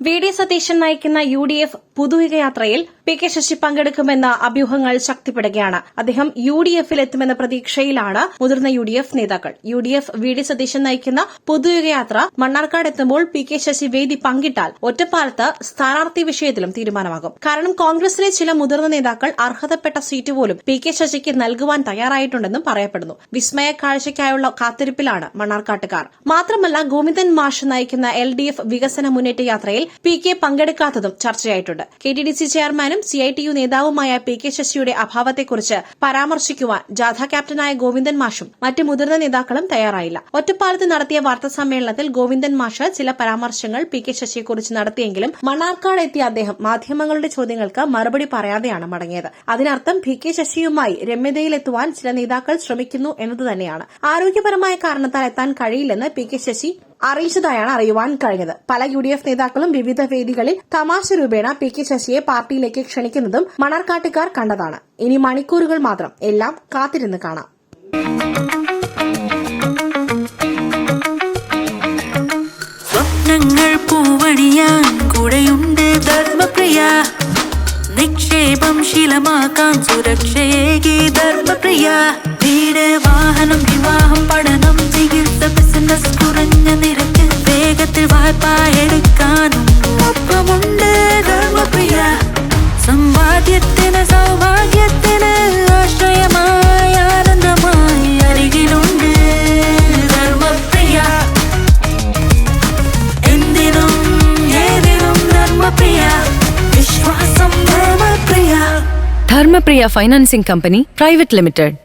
V D Satheesan നയിക്കുന്ന U D F പുതുയുഗ യാത്രയിൽ P K Sasi പങ്കെടുക്കുമെന്ന അഭ്യൂഹങ്ങൾ ശക്തിപ്പെടുകയാണ്. അദ്ദേഹം യു ഡി എഫിൽ എത്തുമെന്ന പ്രതീക്ഷയിലാണ് മുതിർന്ന യു ഡി എഫ് നേതാക്കൾ. U D F V D Satheesan നയിക്കുന്ന പുതുയുഗ യാത്ര മണ്ണാർക്കാട് എത്തുമ്പോൾ പി കെ ശശി വേദി പങ്കിട്ടാൽ ഒറ്റപ്പാലത്ത് സ്ഥാനാർത്ഥി വിഷയത്തിലും തീരുമാനമാകും. കാരണം കോൺഗ്രസിലെ ചില മുതിർന്ന നേതാക്കൾ അർഹതപ്പെട്ട സീറ്റ് പോലും പി കെ ശശിക്ക് നൽകുവാൻ തയ്യാറായിട്ടുണ്ടെന്നും പറയപ്പെടുന്നു. വിസ്മയ കാഴ്ചയ്ക്കായുള്ള കാത്തിരിപ്പിലാണ് മണ്ണാർക്കാട്ടുകാർ. മാത്രമല്ല ഗോവിന്ദൻ മാഷ് നയിക്കുന്ന എൽ ഡി എഫ് വികസന മുന്നേറ്റ യാത്രയിൽ പി കെ പങ്കെടുക്കാത്തതും ചർച്ചയായിട്ടുണ്ട്. കെ ടി ഡി സി ചെയർമാനും സി ഐ ടി യു നേതാവുമായ പി കെ ശശിയുടെ അഭാവത്തെക്കുറിച്ച് പരാമർശിക്കുവാൻ ജാഥ ക്യാപ്റ്റനായ ഗോവിന്ദൻ മാഷും മറ്റ് മുതിർന്ന നേതാക്കളും തയ്യാറായില്ല. ഒറ്റപ്പാലത്ത് നടത്തിയ വാർത്താ സമ്മേളനത്തിൽ ഗോവിന്ദൻ മാഷ് ചില പരാമർശങ്ങൾ പി കെ ശശിയെക്കുറിച്ച് നടത്തിയെങ്കിലും മണ്ണാർക്കാട് എത്തിയ അദ്ദേഹം മാധ്യമങ്ങളുടെ ചോദ്യങ്ങൾക്ക് മറുപടി പറയാതെയാണ് മടങ്ങിയത്. അതിനർത്ഥം പി കെ ശശിയുമായി രമ്യതയിലെത്തുവാൻ ചില നേതാക്കൾ ശ്രമിക്കുന്നു എന്നത് തന്നെയാണ്. ആരോഗ്യപരമായ കാരണത്താൽ എത്താൻ കഴിയില്ലെന്ന് പി കെ ശശി അറിയിച്ചതായാണ് അറിയുവാൻ കഴിഞ്ഞത്. പല യു ഡി എഫ് നേതാക്കളും വിവിധ വേദികളിൽ തമാശ രൂപേണ പി കെ ശശിയെ പാർട്ടിയിലേക്ക് ക്ഷണിക്കുന്നതും മണർക്കാട്ടുകാർ കണ്ടതാണ്. ഇനി മണിക്കൂറുകൾ മാത്രം എല്ലാം കാത്തിരുന്ന് കാണാം. സ്വപ്നങ്ങൾ പൂവണിയാൻ കൂടെയുണ്ട് ധർമ്മപ്രിയ. നിക്ഷേപം ശീലമാക്കാൻ സുരക്ഷയേകി ധർമ്മപ്രിയ. വീട് വാഹനം വിവാഹം പഠനം സമ്പാദ്യത്തിന് സൗഭാഗ്യത്തിന് ആശ്രയമായ ആനന്ദമായി അരികിലുണ്ട് ധർമ്മപ്രിയ എന്തിനും ഏതിനും ധർമ്മപ്രിയ വിശ്വാസം Dharmapriya Dharmapriya Financing Company Private Limited